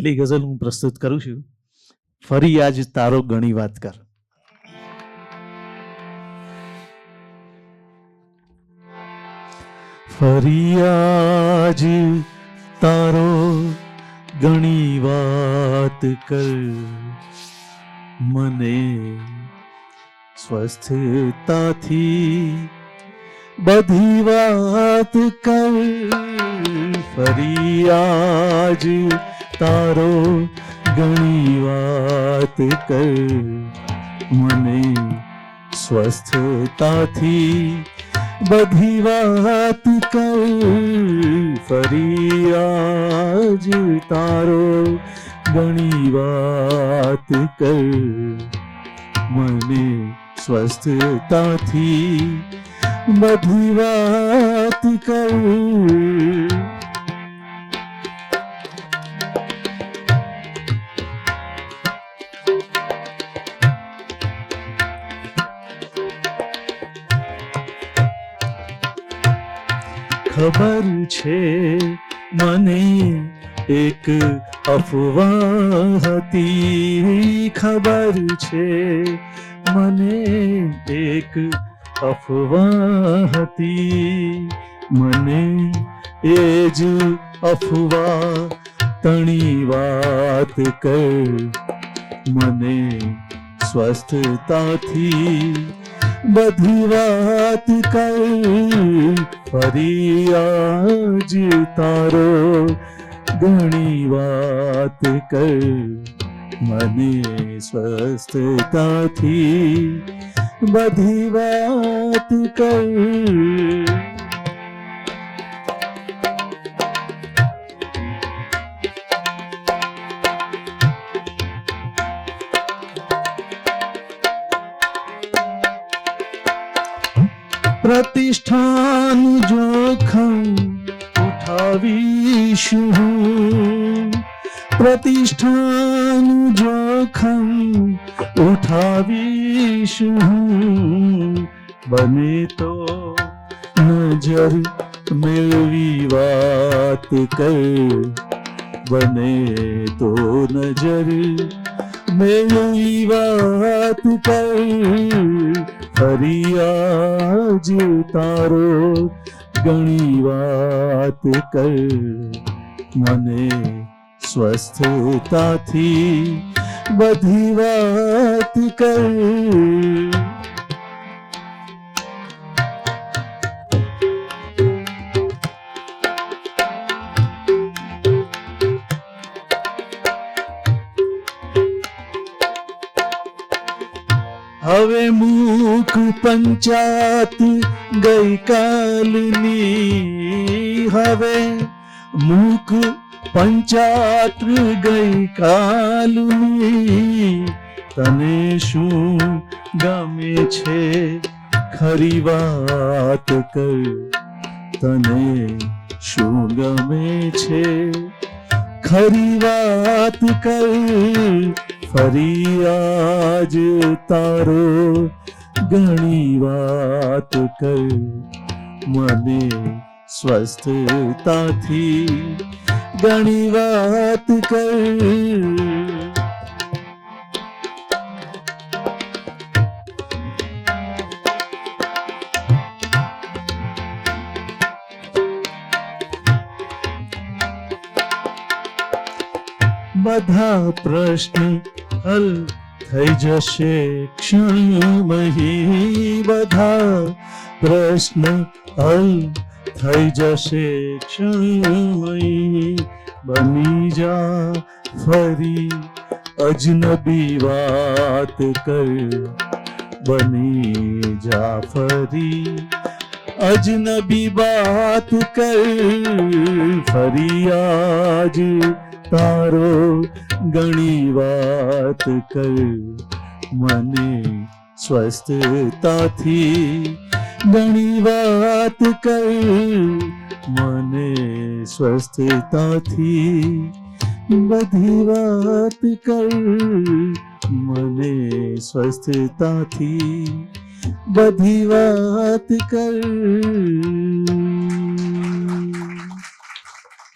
પહેલી ગઝલ હું પ્રસ્તુત કરું છું. ફરી આજ તારો ઘણી વાત કર. ફરી આજ તારો ઘણી વાત કર. મને સ્વસ્થતાથી બધી વાત કર, ફરી આજ તારો ઘણી વાત કર. મને સ્વસ્થતાથી બધી વાત કર, ફરી આજ તારો ઘણી વાત કર. મને સ્વસ્થતાથી બધી વાત કર ખબર છે મને એક અફવા હતી ખબર છે મને એક અફવા હતી મને એ જ અફવા તણી વાત કર મને સ્વસ્થતાથી બધી વાત કર ફરી આજ તારો ઘણી વાત કર મને સ્વસ્થતાથી બધી વાત કહી પ્રતિષ્ઠાન જોખમ ઉઠાવીશું હું. હું. બને તો નજર મેળવી વાત કર બને તો નજર મેળવી વાત કર ફરિયાજ તારો ઘણી વાત કર મને સ્વસ્થતાથી બધી વાત હવે મુખ પંચાત ગઈકાલની હવે મૂક ગઈ કાલની તને શું ગમે છે? ખરી વાત કર તને શું ગમે છે? ખરી વાત કર ફરી આજ તારો ઘણી વાત કર મને સ્વસ્થતાથી ઘણી વાત કર. બધા પ્રશ્ન હલ થઈ જશે ક્ષણમહી બધા પ્રશ્ન હલ થઈ જશે ક્ષણમય બની જા ફરી અજનબી વાત કર. બની જા ફરી અજનબી વાત કર. ફરી આજ તારો ઘણી વાત કર. મને સ્વસ્થતાથી ઘણી વાત કરી. મને સ્વસ્થતાથી બધી વાત કરી. મને સ્વસ્થતાથી બધી વાત કરી.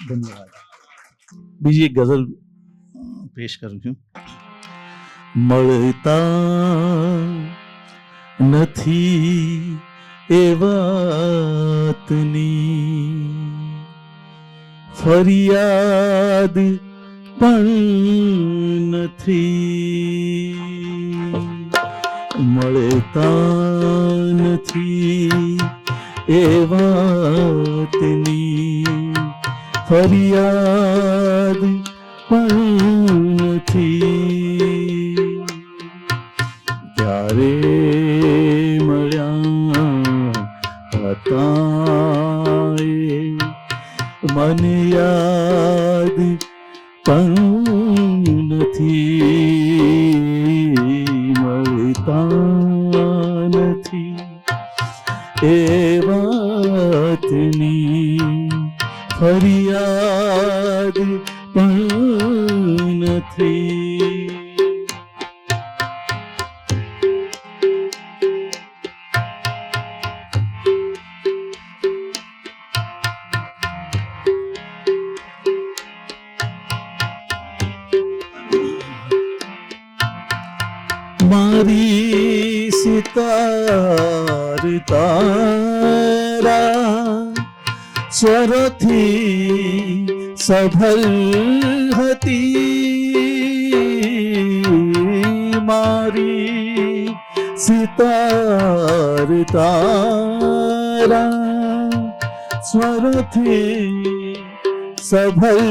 ધન્યવાદ. બીજી એક ગઝલ પેશ કરું છું. મળતા નથી એ વાતની ફરિયાદ પણ નથી. મળતા નથી એ વાતની ફરિયાદ પણ નથી. એ મને યાદ પણ નથી મળતા નથી એ વાતની ફરિયાદ સિતાર તારા સ્વરથી સભલ હતી મારી સિતાર તારા સ્વરથી સભલ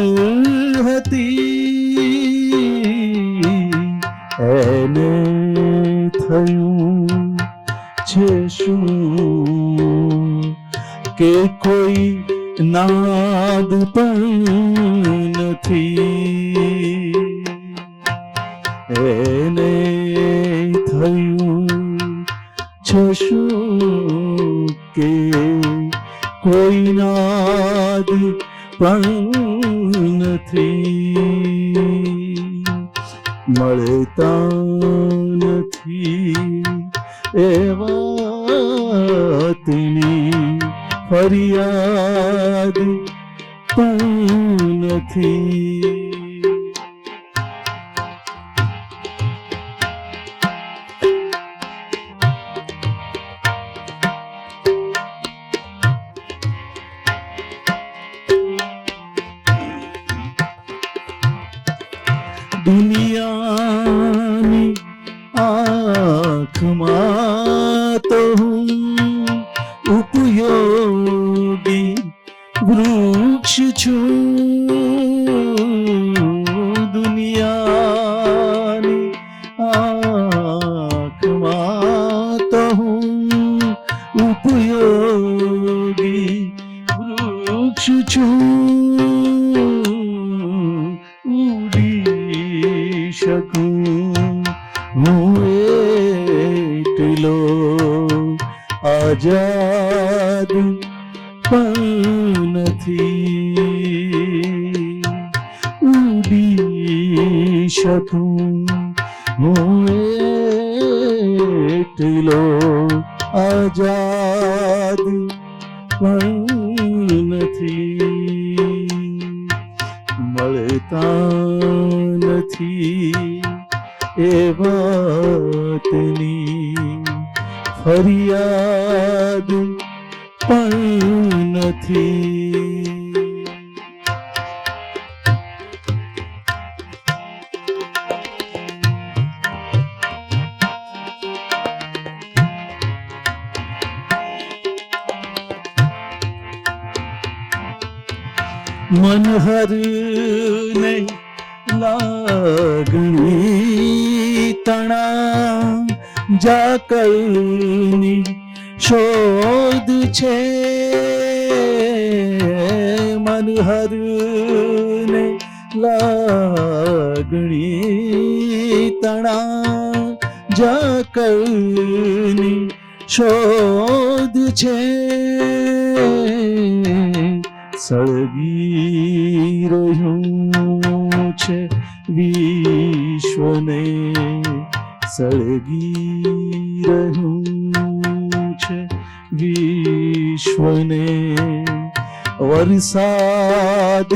હતી. એને થયું છે શું? કે કોઈ નાદ પણ નથી. એને થયું છે શું? કે કોઈ નાદ પણ નથી. મળતા નથી. એ વાતની ફરિયાદ પણ નથી. bientôt. આઝાદ પણ નથી ઉડી શકું હું એટલો આઝાદ પણ નથી મળતા નથી એ ફરિયાદ પણ નથી. મનહર ને લાગણી તણા જાકલની શોધ છે. મનહર ને લાગણી તણા જાકલની શોધ છે. સળગી રહ્યું છે વિશ્વને. સળગી રહ્યું છે વિશ્વને. વરસાદ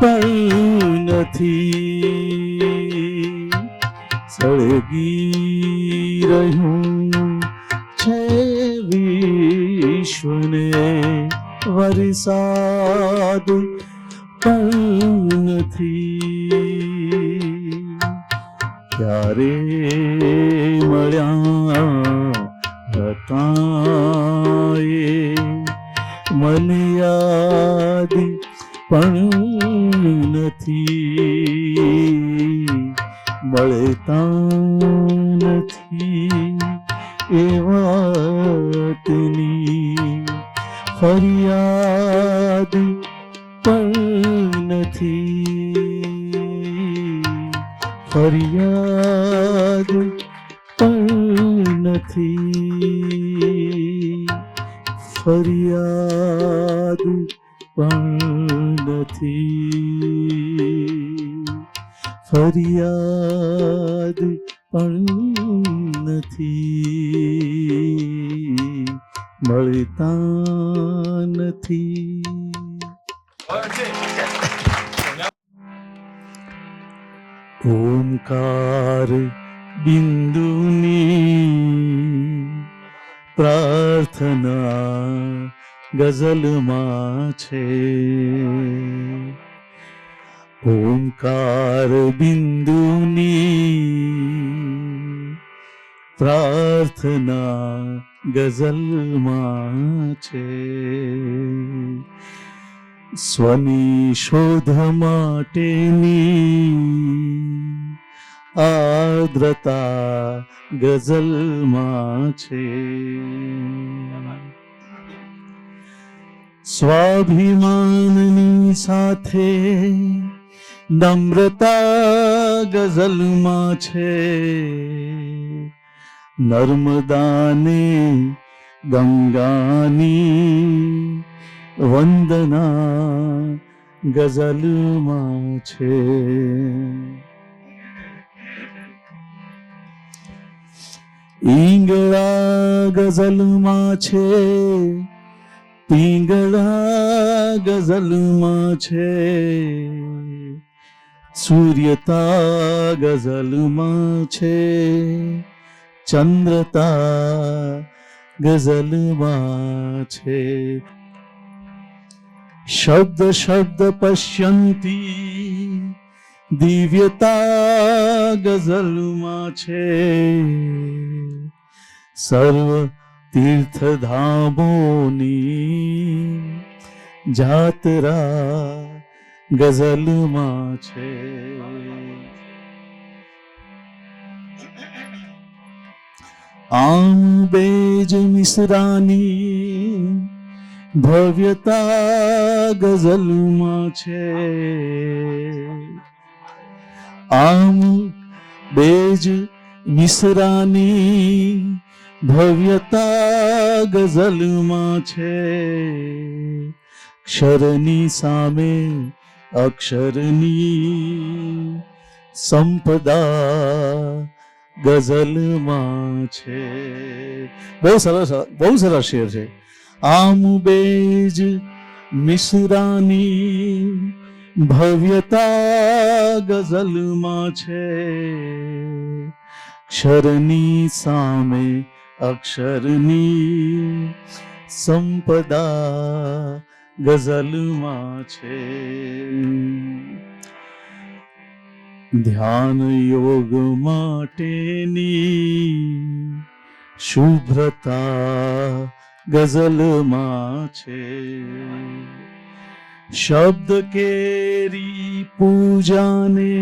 પણ નથી સળગી રહ્યું છે વિશ્વને. વરસાદ પણ નથી. ક્યારે હતા એ મને યાદ પણ નથી. ફરિયાદ પણ નથી. ફરિયાદ પણ નથી. મળતા નથી. ઓમકાર પ્રાર્થના ગઝલમાં છે. ઓમકાર બિંદુની પ્રાર્થના ગઝલમાં છે. સ્વની શોધ માટેની આર્દ્રતા ગઝલમાં છે. સ્વાભિમાનની સાથે નમ્રતા ગઝલમાં છે. નર્મદાને ગંગાની વંદના ગઝલમાં છે. ઈંગળા ગઝલમાં છે પિંગળા ગઝલમાં છે સૂર્યતા ગઝલમાં છે ચંદ્રતા ગઝલમાં છે શબ્દ શબ્દ પશ્યંતી દિવ્યતા ગઝલમાં છે. સર્વ તીર્થધામોની જાતરા ગઝલમાં છે. આમ બેજ મિશ્રાની ભવ્યતા ગઝલમાં છે. આમ બેજ મિશ્રાની ભવ્યતા ગઝલમાં છે. ક્ષરની સામે અક્ષરની સંપદા ગઝલમાં છે. બહુ સરસ બહુ સરસ શેર છે. આમ બેજ મિશ્રાની ભવ્યતા ગઝલમાં છે. ક્ષરની સામે અક્ષરની સંપદા ગઝલમાં છે. ધ્યાન યોગ માટેની શુભ્રતા ગઝલમાં છે. શબ્દ કેરી પૂજાને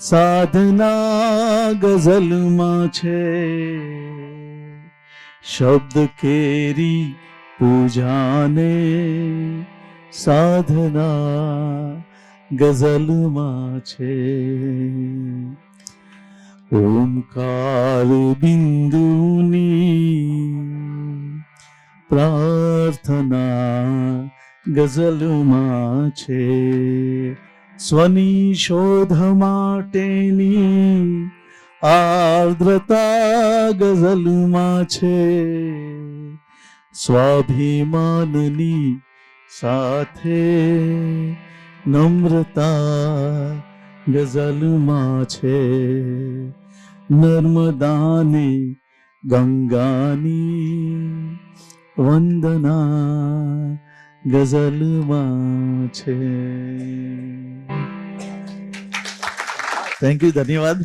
સાધના ગઝલમાં છે શબ્દ કેરી પૂજાને સાધના ગઝલમાં છે ઓમકાર બિંદુની પ્રાર્થના ગઝલમાં છે. સ્વની શોધ માટેની આર્દ્રતા ગઝલમાં છે. સ્વાભિમાનની સાથે નમ્રતા ગઝલમાં છે. નર્મદાની ગંગાની વંદના ગઝલમાં છે. થેન્ક યુ ધન્યવાદ.